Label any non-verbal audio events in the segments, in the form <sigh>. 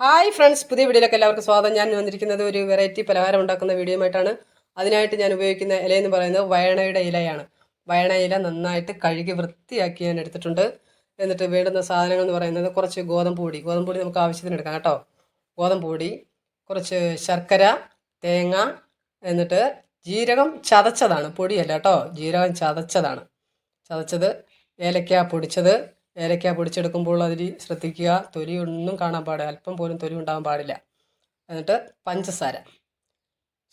Hi friends പുതിയ വീഡിയോയിലേക്ക് എല്ലാവർക്കും സ്വാഗതം. ഞാൻ വന്നിരിക്കുന്നത് ഒരു വെറൈറ്റി പലഹാരം ഉണ്ടാക്കുന്ന വീഡിയോയുമായിട്ടാണ് അതിനായിട്ട് ഞാൻ ഉപയോഗിക്കുന്ന ഇല എന്ന് പറയുന്നത് വയണയുടെ ഇലയാണ്. വയണ ഇല നന്നായിട്ട് കഴുകി വൃത്തിയാക്കി ഞാൻ എടുത്തിട്ടുണ്ട്. എന്നിട്ട് വേണ്ടുന്ന സാധനങ്ങൾ എന്ന് പറയുന്നത് കുറച്ച് ഗോതമ്പ് പൊടി ഗോതമ്പ് പൊടി നമുക്ക് ആവശ്യത്തിന് എടുക്കാം കേട്ടോ. ഗോതമ്പ് പൊടി കുറച്ച് ശർക്കര തേങ്ങ എന്നിട്ട് ജീരകം ചതച്ചതാണ്. പൊടിയല്ല കേട്ടോ. ജീരകം ചതച്ചതാണ്. ചതച്ചത് ഏലക്ക പൊടിച്ചത് ഏലക്ക പൊടിച്ചെടുക്കുമ്പോൾ അതിൽ ശ്രദ്ധിക്കുക. തൊലി ഒന്നും കാണാൻ പാടില്ല. അല്പം പോലും തൊലി ഉണ്ടാകാൻ പാടില്ല. എന്നിട്ട് പഞ്ചസാര.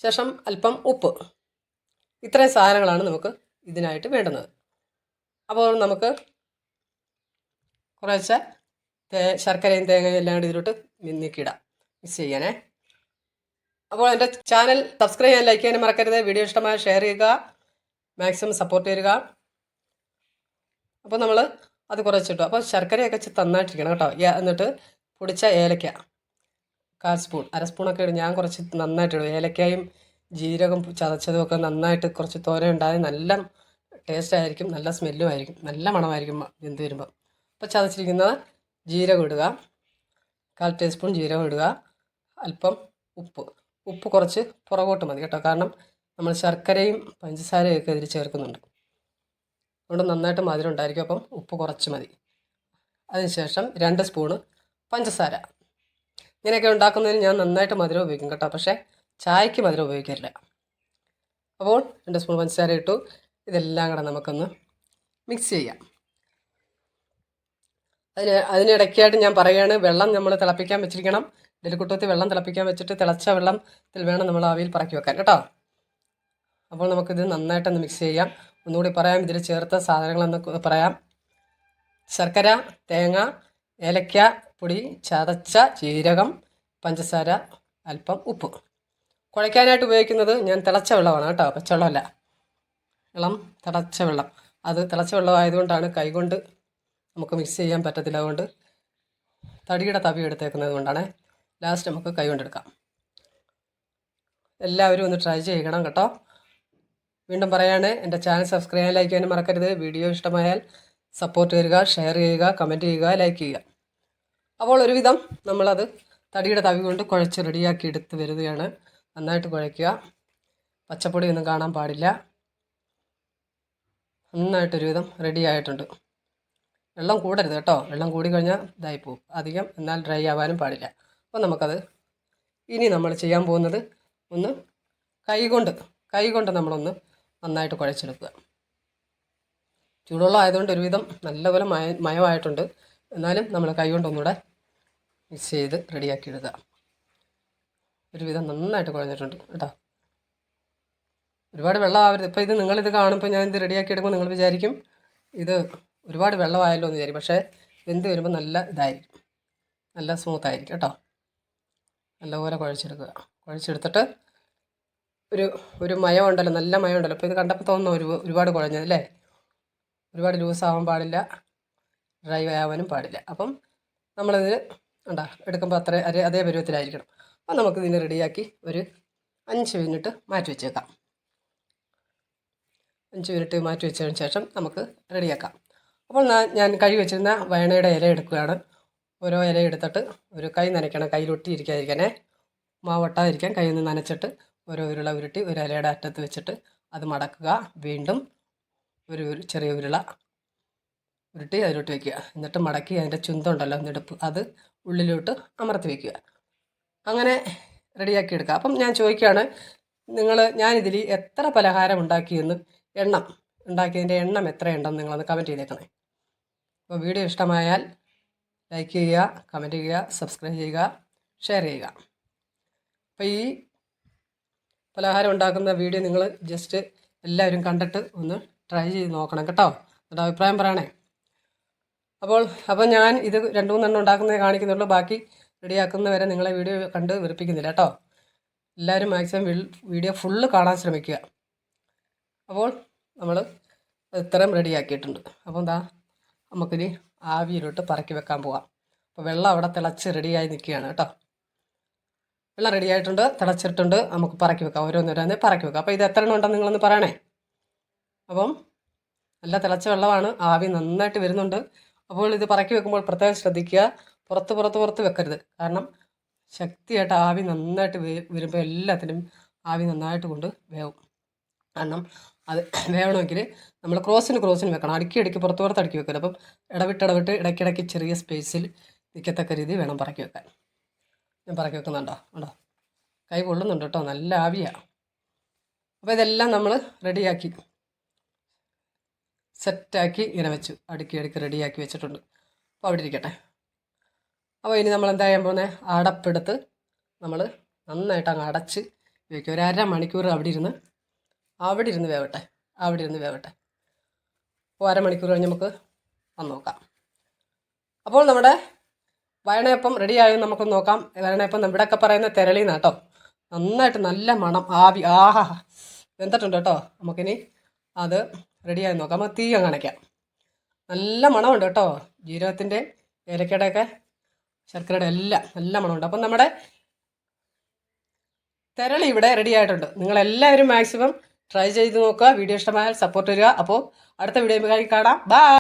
ശേഷം അല്പം ഉപ്പ്. ഇത്രയും സാധനങ്ങളാണ് നമുക്ക് ഇതിനായിട്ട് വേണ്ടുന്നത്. അപ്പോൾ നമുക്ക് കുറേശ്ശെ തേ ശർക്കരയും തേങ്ങയും എല്ലാം കൂടി ഇതിലോട്ട് മിന്നിക്കിടാം. മിക്സ് ചെയ്യാനേ. അപ്പോൾ എന്റെ ചാനൽ സബ്സ്ക്രൈബ് ചെയ്യാൻ ലൈക്ക് ചെയ്യാനും മറക്കരുത്. വീഡിയോ ഇഷ്ടമായ ഷെയർ ചെയ്യുക. മാക്സിമം സപ്പോർട്ട് ചെയ്യുക അപ്പോൾ നമ്മൾ അത് കുറച്ചിട്ടു. അപ്പോൾ ശർക്കരയൊക്കെ വെച്ച് തന്നായിട്ടിരിക്കണം കേട്ടോ. എന്നിട്ട് പൊടിച്ച ഏലക്ക. കാൽ സ്പൂൺ അര സ്പൂണൊക്കെ ഇടും. ഞാൻ കുറച്ച് നന്നായിട്ടിടും ഏലക്കായും ജീരകം ചതച്ചതും ഒക്കെ നന്നായിട്ട് കുറച്ച് തോര ഉണ്ടായി നല്ല ടേസ്റ്റ് ആയിരിക്കും നല്ല സ്മെല്ലും ആയിരിക്കും നല്ല മണമായിരിക്കും വെന്ത് വരുമ്പോൾ അപ്പോൾ ചതച്ചിരിക്കുന്ന ജീരകം ഇടുക. കാൽ ടീസ്പൂൺ ജീരകം ഇടുക. അല്പം ഉപ്പ്. ഉപ്പ് കുറച്ച് പുറകോട്ട് മതി കേട്ടോ. കാരണം നമ്മൾ ശർക്കരയും പഞ്ചസാരയും ഒക്കെ ഇതിൽ ചേർക്കുന്നുണ്ട്. അതുകൊണ്ട് നന്നായിട്ട് മധുരം ഉണ്ടായിരിക്കും. അപ്പം ഉപ്പ് കുറച്ച് മതി. അതിനുശേഷം രണ്ട് സ്പൂണ് പഞ്ചസാര. ഇങ്ങനെയൊക്കെ ഉണ്ടാക്കുന്നതിന് ഞാൻ നന്നായിട്ട് മധുരം ഉപയോഗിക്കും കേട്ടോ. പക്ഷേ ചായക്ക് മധുരം ഉപയോഗിക്കില്ല അപ്പോൾ രണ്ട് സ്പൂൺ പഞ്ചസാര ഇട്ടു. ഇതെല്ലാം കൂടെ നമുക്കൊന്ന് മിക്സ് ചെയ്യാം. അതിന് അതിനിടയ്ക്കായിട്ട് ഞാൻ പറയുകയാണ് വെള്ളം നമ്മൾ തിളപ്പിക്കാൻ വെച്ചിരിക്കണം. ഡെലിക്കുട്ടത്തിൽ വെള്ളം തിളപ്പിക്കാൻ വെച്ചിട്ട് തിളച്ച വെള്ളത്തിൽ വേണം നമ്മൾ ആവിയിൽ പറക്കി വെക്കാൻ. കേട്ടോ? അപ്പോൾ നമുക്കിത് നന്നായിട്ടൊന്ന് മിക്സ് ചെയ്യാം. ഒന്നുകൂടി പറയാം. ഇതിൽ ചേർത്ത സാധനങ്ങളെന്ന് പറയാം. ശർക്കര തേങ്ങ ഏലക്ക പൊടി ചതച്ച ജീരകം പഞ്ചസാര അല്പം ഉപ്പ്. കുഴയ്ക്കാനായിട്ട് ഉപയോഗിക്കുന്നത് ഞാൻ തിളച്ച വെള്ളമാണ് കേട്ടോ. പച്ചവെള്ളമല്ല. ഇളം തിളച്ച വെള്ളം. അത് തിളച്ച വെള്ളമായതുകൊണ്ടാണ് കൈകൊണ്ട് നമുക്ക് മിക്സ് ചെയ്യാൻ പറ്റത്തില്ല. അതുകൊണ്ട് തടിയുടെ തവി എടുത്തേക്കുന്നത് കൊണ്ടാണ് ലാസ്റ്റ് നമുക്ക് കൈ കൊണ്ടെടുക്കാം. എല്ലാവരും ഒന്ന് ട്രൈ ചെയ്യണം കേട്ടോ. വീണ്ടും പറയാണ് എന്റെ ചാനൽ സബ്സ്ക്രൈബ് ചെയ്യാൻ ലൈക്ക് ചെയ്യാനും മറക്കരുത്. വീഡിയോ ഇഷ്ടമായാൽ സപ്പോർട്ട് ചെയ്യുക ഷെയർ ചെയ്യുക കമന്റ് ചെയ്യുക ലൈക്ക് ചെയ്യുക. അപ്പോൾ ഒരുവിധം നമ്മളത് തടിയുടെ തവി കൊണ്ട് കുഴച്ച് റെഡിയാക്കി എടുത്ത് വരികയാണ്. നന്നായിട്ട് കുഴയ്ക്കുക. പച്ചപ്പൊടി ഒന്നും കാണാൻ പാടില്ല. നന്നായിട്ടൊരുവിധം റെഡി ആയിട്ടുണ്ട്. വെള്ളം കൂടരുത് കേട്ടോ. വെള്ളം കൂടി കഴിഞ്ഞാൽ ഇതായി പോകും. അധികം എന്നാൽ ഡ്രൈ ആവാനും പാടില്ല. അപ്പോൾ നമുക്കത് ഇനി നമ്മൾ ചെയ്യാൻ പോകുന്നത് ഒന്ന് കൈകൊണ്ട് കൈകൊണ്ട് നമ്മളൊന്ന് നന്നായിട്ട് കുഴച്ചെടുക്കുക. ചൂടുവെള്ളം ആയതുകൊണ്ട് ഒരുവിധം നല്ലപോലെ മയ മയമായിട്ടുണ്ട്. എന്നാലും നമ്മൾ കൈ കൊണ്ട് മിക്സ് ചെയ്ത് റെഡിയാക്കി എടുക്കുക ഒരുവിധം നന്നായിട്ട് കുഴഞ്ഞിട്ടുണ്ട് കേട്ടോ. ഒരുപാട് വെള്ളം ആവരുത് ഇപ്പോൾ ഇത് നിങ്ങളിത് കാണുമ്പോൾ ഞാൻ ഇത് റെഡിയാക്കി എടുക്കുമ്പോൾ നിങ്ങൾ വിചാരിക്കും ഇത് ഒരുപാട് വെള്ളമായല്ലോ എന്ന് വിചാരിക്കും. പക്ഷേ വെന്ത് വരുമ്പോൾ നല്ല ഇതായിരിക്കും. നല്ല സ്മൂത്ത് ആയിരിക്കും കേട്ടോ. നല്ലപോലെ കുഴച്ചെടുക്കുക. കുഴച്ചെടുത്തിട്ട് ഒരു ഒരു മയം ഉണ്ടല്ലോ നല്ല മയം ഉണ്ടല്ലോ അപ്പോൾ ഇത് കണ്ടപ്പോൾ തോന്നുന്നു ഒരു ഒരുപാട് കുഴഞ്ഞത് അല്ലേ? ഒരുപാട് ലൂസ് ആവാൻ പാടില്ല ഡ്രൈ ആവാനും പാടില്ല. അപ്പം നമ്മളിതിന് ഉണ്ടാ എടുക്കുമ്പോൾ അത്ര അതേ അതേ പരുവത്തിലായിരിക്കണം. അപ്പം ഇതിനെ റെഡിയാക്കി ഒരു അഞ്ച് മിനിറ്റ് മാറ്റി വെച്ചേക്കാം. അഞ്ച് മിനിറ്റ് മാറ്റി വെച്ചതിന് ശേഷം നമുക്ക് റെഡിയാക്കാം. അപ്പോൾ ഞാൻ- കഴുകി വെച്ചിരുന്ന വയണയുടെ ഇല എടുക്കുകയാണ്. ഓരോ ഇല എടുത്തിട്ട് ഒരു കൈ നനയ്ക്കണം കയ്യിലൊട്ടിയിരിക്കാതിരിക്കാനേ. മാവട്ടാതിരിക്കാൻ കയ്യിൽ കൈ ഒന്ന് നനച്ചിട്ട് ഓരോ ഉരുള ഉരുട്ടി ഒരു ഇലയുടെ അറ്റത്ത് വെച്ചിട്ട് അത് മടക്കുക. വീണ്ടും ഒരു ഒരു ചെറിയ ഉരുള ഉരുട്ടി അതിലോട്ട് വെക്കുക. എന്നിട്ട് മടക്കി അതിന്റെ ചുന്തുണ്ടല്ലോ നെടുപ്പ് അത് ഉള്ളിലോട്ട് അമർത്തി വെക്കുക. അങ്ങനെ റെഡിയാക്കി എടുക്കുക. അപ്പം ഞാൻ ചോദിക്കുകയാണ് നിങ്ങൾ ഞാനിതിൽ എത്ര പലഹാരം ഉണ്ടാക്കിയെന്ന് എണ്ണം ഉണ്ടാക്കിയതിന്റെ എണ്ണം എത്രയുണ്ടെന്ന് നിങ്ങളൊന്ന് കമന്റ് ചെയ്തേക്കണേ. അപ്പോൾ വീഡിയോ ഇഷ്ടമായാൽ ലൈക്ക് ചെയ്യുക കമന്റ് ചെയ്യുക സബ്സ്ക്രൈബ് ചെയ്യുക ഷെയർ ചെയ്യുക. അപ്പോൾ ഈ പലഹാരം ഉണ്ടാക്കുന്ന വീഡിയോ നിങ്ങൾ ജസ്റ്റ് എല്ലാവരും കണ്ടിട്ട് ഒന്ന് ട്രൈ ചെയ്ത് നോക്കണം കേട്ടോ. എന്നിട്ട് അഭിപ്രായം പറയണേ. അപ്പോൾ അപ്പോൾ ഞാൻ ഇത് രണ്ട് മൂന്നെണ്ണം ഉണ്ടാക്കുന്നതേ കാണിക്കുന്നുള്ളൂ. ബാക്കി റെഡിയാക്കുന്നവരെ നിങ്ങളെ വീഡിയോ കണ്ട് വെറുപ്പിക്കുന്നില്ല കേട്ടോ. എല്ലാവരും മാക്സിമം വീഡിയോ ഫുള്ള് കാണാൻ ശ്രമിക്കുക. അപ്പോൾ നമ്മൾ ഇത്രയും റെഡിയാക്കിയിട്ടുണ്ട്. അപ്പോൾ എന്താ നമുക്കിനി ആവിയിലോട്ട് പറക്കി വെക്കാൻ പോവാം. അപ്പോൾ വെള്ളം അവിടെ തിളച്ച് റെഡിയായി നിൽക്കുകയാണ് കേട്ടോ. വെള്ളം റെഡി ആയിട്ടുണ്ട്. തിളച്ചിട്ടുണ്ട്. നമുക്ക് പറക്കി വെക്കാം. ഓരോന്നോരോന്ന് പറക്കി വെക്കാം. അപ്പോൾ ഇത് എത്ര എണ്ണം ഉണ്ടെന്ന് നിങ്ങളൊന്ന് പറയണേ? അപ്പം നല്ല തിളച്ച വെള്ളമാണ്. ആവി നന്നായിട്ട് വരുന്നുണ്ട്. അപ്പോൾ ഇത് പറക്കി വെക്കുമ്പോൾ പ്രത്യേകം ശ്രദ്ധിക്കുക. പുറത്ത് പുറത്ത് പുറത്ത് വെക്കരുത്. കാരണം ശക്തിയായിട്ട് ആവി നന്നായിട്ട് വരുമ്പോൾ എല്ലാത്തിനും ആവി നന്നായിട്ട് കൊണ്ട് വേവും. കാരണം അത് <clears throat> വേണമെങ്കിൽ നമ്മൾ ക്രോസിന് ക്രോസിന് വെക്കണം. അടുക്കി അടുക്കി പുറത്ത് പുറത്ത് അടുക്കി വെക്കരുത്. അപ്പം ഇടവിട്ട് ഇടവിട്ട് ഇടയ്ക്കിടയ്ക്ക് ചെറിയ സ്പേസിൽ നിൽക്കത്തക്ക രീതി വേണം പറക്കി വെക്കാൻ. ഞാൻ പറക്കി വെക്കുന്നുണ്ടോ? ഉണ്ടോ? കൈ കൊള്ളുന്നുണ്ട് കേട്ടോ. നല്ല ആവിയാണ് അപ്പോൾ ഇതെല്ലാം നമ്മൾ റെഡിയാക്കി സെറ്റാക്കി ഇങ്ങനെ വെച്ചു. അടുക്കി അടുക്കി റെഡിയാക്കി വെച്ചിട്ടുണ്ട്. അപ്പോൾ അവിടെ ഇരിക്കട്ടെ. അപ്പോൾ ഇനി നമ്മൾ എന്താ ചെയ്യാൻ പോകുന്നത് അടപ്പെടുത്ത് നമ്മൾ നന്നായിട്ട് അങ്ങ് അടച്ച് വയ്ക്കും ഒരു അര മണിക്കൂർ അവിടെ ഇരുന്ന് അവിടെ ഇരുന്ന് വേവട്ടെ. അവിടെ ഇരുന്ന് വേവട്ടെ. അപ്പോൾ അരമണിക്കൂർ കഴിഞ്ഞ് നമുക്ക് വന്ന് നോക്കാം. അപ്പോൾ നമ്മുടെ വയണയപ്പം റെഡിയായോ നമുക്കൊന്ന് നോക്കാം. വയണയപ്പം ഇവിടെയൊക്കെ പറയുന്ന തെരളീന്ന് കേട്ടോ. നന്നായിട്ട് നല്ല മണം ആവി ആഹാ വെന്തിട്ടുണ്ട് കേട്ടോ. നമുക്കിനി അത് റെഡിയായി നോക്കാം. നമുക്ക് തീ അങ്ങ് അണയ്ക്കാം. നല്ല മണമുണ്ട് കേട്ടോ. ജീരകത്തിന്റെ ഏലക്കയുടെയൊക്കെ ശർക്കരയുടെ എല്ലാം നല്ല മണമുണ്ട്. അപ്പം നമ്മുടെ തെരളി ഇവിടെ റെഡി ആയിട്ടുണ്ട്. നിങ്ങളെല്ലാവരും മാക്സിമം ട്രൈ ചെയ്ത് നോക്കുക. വീഡിയോ ഇഷ്ടമായാൽ സപ്പോർട്ട് തരിക. അപ്പോൾ അടുത്ത വീഡിയോ കാണാം. ബൈ